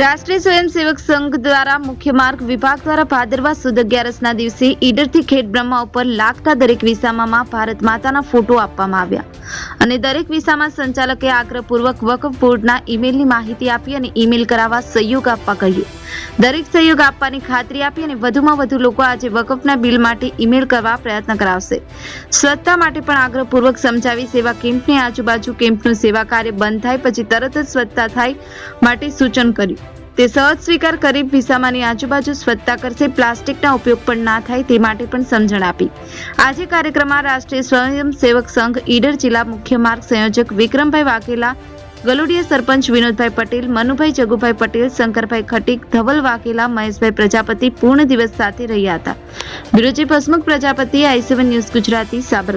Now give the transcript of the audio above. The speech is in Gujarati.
રાષ્ટ્રીય સ્વયંસેવક સંઘ દ્વારા મુખ્ય માર્ગ વિભાગ દ્વારા ભાદરવા સુદ અગિયારસના દિવસે ઈડરથી ખેડ બ્રહ્મા ઉપર લાગતા દરેક વિસામામાં ભારત માતાના ફોટો આપવામાં આવ્યા અને દરેક વિસામાં સંચાલકે આગ્રહપૂર્વક વકફ બોર્ડના ઈમેલની માહિતી આપી અને ઈમેલ કરાવવા સહયોગ આપવા કહ્યું. દરેક સહયોગ આપવાની ખાતરી આપી અને વધુમાં વધુ લોકો આજે વકફના બિલ માટે ઈમેલ કરવા પ્રયત્ન કરાવશે. સ્વચ્છતા માટે પણ આગ્રહપૂર્વક સમજાવી સેવા કેમ્પની આજુબાજુ કેમ્પનું સેવા કાર્ય બંધ થાય પછી તરત જ સ્વચ્છતા થાય માટે સૂચન કર્યું. તે સહજ સ્વીકાર કરી વિસામાની આજુબાજુ સ્વચ્છતા કરશે, પ્લાસ્ટિકના ઉપયોગ પણ ના થાય તે માટે પણ સમજણ આપી. આજે કાર્યક્રમમાં રાષ્ટ્રીય સ્વયંસેવક સંઘ ઈડર જિલ્લા મુખ્ય માર્ગ સંયોજક વિક્રમભાઈ વાઘેલા ગલુડિયા સરપંચ વિનોદભાઈ પટેલ, મનુભાઈ જગુભાઈ પટેલ, શંકરભાઈ ખટીક, ધવલ વાઘેલા, મહેશભાઈ પ્રજાપતિ પૂર્ણ દિવસ સાથે રહ્યા હતા. બ્યુરોજી ભસ્મુક Prajapati, I news Gujarati, Sabar